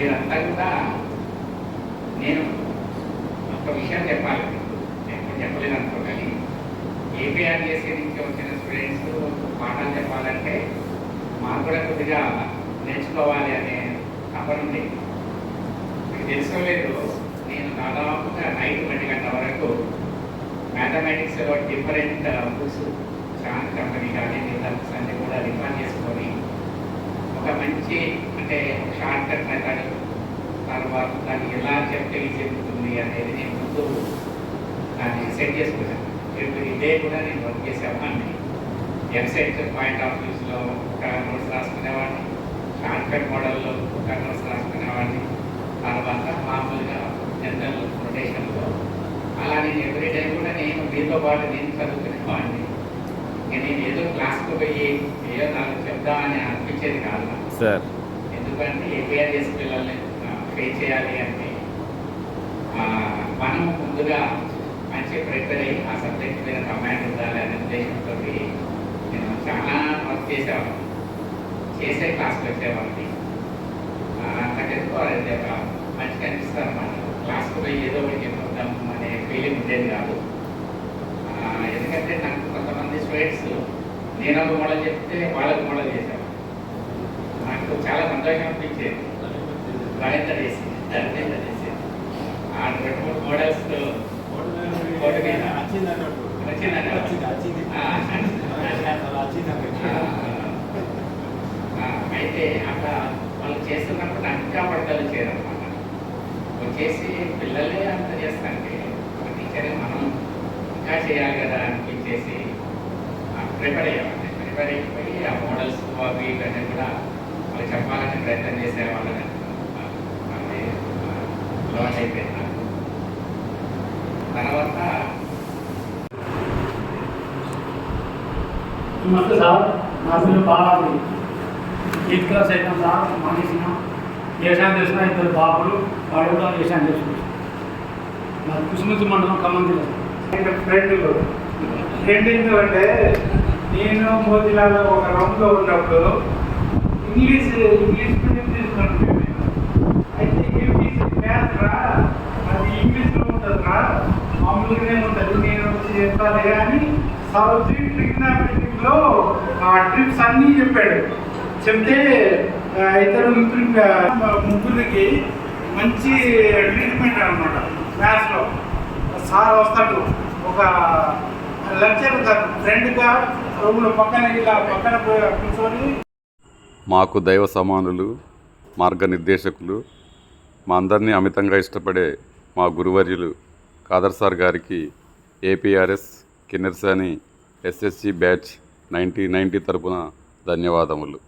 వీరంతా కూడా నేను ఒక విషయం చెప్పాలి. నేను చెప్పలేదు అనుకో కానీ ఏపీఆర్జేసీ నుంచి వచ్చిన స్టూడెంట్స్ పాఠాలు చెప్పాలంటే మాకు కూడా కొద్దిగా నేర్చుకోవాలి అనే తపన ఉంది. మీకు తెలుసుకోలేదు నేను దాదాపుగా నైట్ ఒంటి గంట వరకు మ్యాథమెటిక్స్లో డిఫరెంట్ బుక్స్ చాలా కంపెనీ కానీ మిగతా బుక్స్ అన్నీ కూడా రిఫర్ చేసుకొని ఒక మంచి అంటే తర్వాత దాన్ని ఎలా చెప్తే చెప్తుంది అనేది నేను ముందు దాన్ని సెట్ చేసుకున్నాను. ఇప్పుడు ఇదే కూడా నేను వర్క్ చేసేవాడిని వెబ్సైట్ పాయింట్ ఆఫ్ వ్యూస్లో ఒక నోట్స్ రాసుకునేవాడిని. షార్ట్కట్ మోడల్లో ఒక నోట్స్ రాసుకునేవాడిని. తర్వాత మామూలుగా జనరల్ రొటేషన్లో అలా నేను ఎవ్రీ డే కూడా నేను మీతో పాటు నేను చదువుకునేవాడిని. నేను ఏదో క్లాస్కి పోయి ఏదో నాకు చెప్దామని అనిపించేది కాదు సార్ ఎందుకంటే ఏపీఆర్ఎస్ పిల్లల్ని ఫేస్ చేయాలి అంటే మనం ముందుగా మంచి ప్రిపేర్ అయ్యి ఆ సబ్జెక్ట్ మీద కమాండ్ ఉండాలి అనే ఉద్దేశంతో నేను చాలా వర్క్ చేసేవాడిని. చేసే క్లాస్కి వచ్చేవాడిని. ఆ, నాకెందుకో ఒక మంచిగా అనిపిస్తారు మనం క్లాస్కి పోయి ఏదో ఒకటి చెప్పొద్దాము అనే ఫీలింగ్ ఉండేది కాదు. ఎందుకంటే నాకు కొంతమంది స్టూడెంట్స్ నేను ఒక మోడల్ చెప్తే వాళ్ళకి మోడల్ చేశాను నాకు చాలా సంతోషం అనిపించేది రవీంద్ర చేసి రవీంద్ర చేసి. ఆ రెండు మూడు మోడల్స్ అయితే అక్కడ వాళ్ళు చేస్తున్నప్పుడు ఇంకా పడతలు చేయరన్నమాట వచ్చేసి పిల్లలే అంత చేస్తానంటే టీచరే మనం ఇంకా చేయాలి కదా అనిపించేసి ప్రిపేర్ అయ్యామండి ప్రిపేర్ అయిపోయి ఆ మోడల్స్ అవి ఇవన్నీ కూడా వాళ్ళు చెప్పాలని ప్రయత్నం చేసేవాళ్ళని అది అలవాటు అయిపోయింది తర్వాత నమస్తే సార్ నా పేరు బాలాజీ ఎయిత్ క్లాస్ అయినా సార్ మానేసిన వ్యవసాయం చేసిన ఇద్దరు బాబులు వాళ్ళు కూడా। వ్యవసాయం చేసుకుంటారు నా కుసుమతి మండలం ఖమ్మం జిల్లా నేను ఫ్రెండ్లు ఫ్రెండ్ అంటే నేను మోతిలాలో ఒక రూమ్లో ఉన్నప్పుడు ఇంగ్లీష్ ఇంగ్లీష్ మీడియం తీసుకున్నాను నేను అయితే ఇంగ్లీష్ మ్యాథ్స్ రా అది ఇంగ్లీష్లో ఉంటుంది రా. మామూలుగానే ఉంటుంది. నేను వచ్చి చెప్తాను కానీ సరస్వతి ట్రిగ్నామెట్రిక్లో ఆ ట్రిప్స్ అన్నీ చెప్పాడు. చెప్తే ఆ, ఇద్దరు ముగ్గురు ముగ్గురికి మంచి ట్రీట్మెంట్ అనమాట మ్యాథ్స్లో సార్ వస్తాడు. ఒక లెక్చర్ ఫ్రెండ్గా రూమ్లో పక్కన ఇలా పక్కన కూర్చొని మాకు దైవ సమానులు మార్గనిర్దేశకులు మా అందరినీ అమితంగా ఇష్టపడే మా గురువర్యులు కాదర్ సార్ గారికి APRS Kinnerasani SSC batch ninety ninety తరపున ధన్యవాదములు.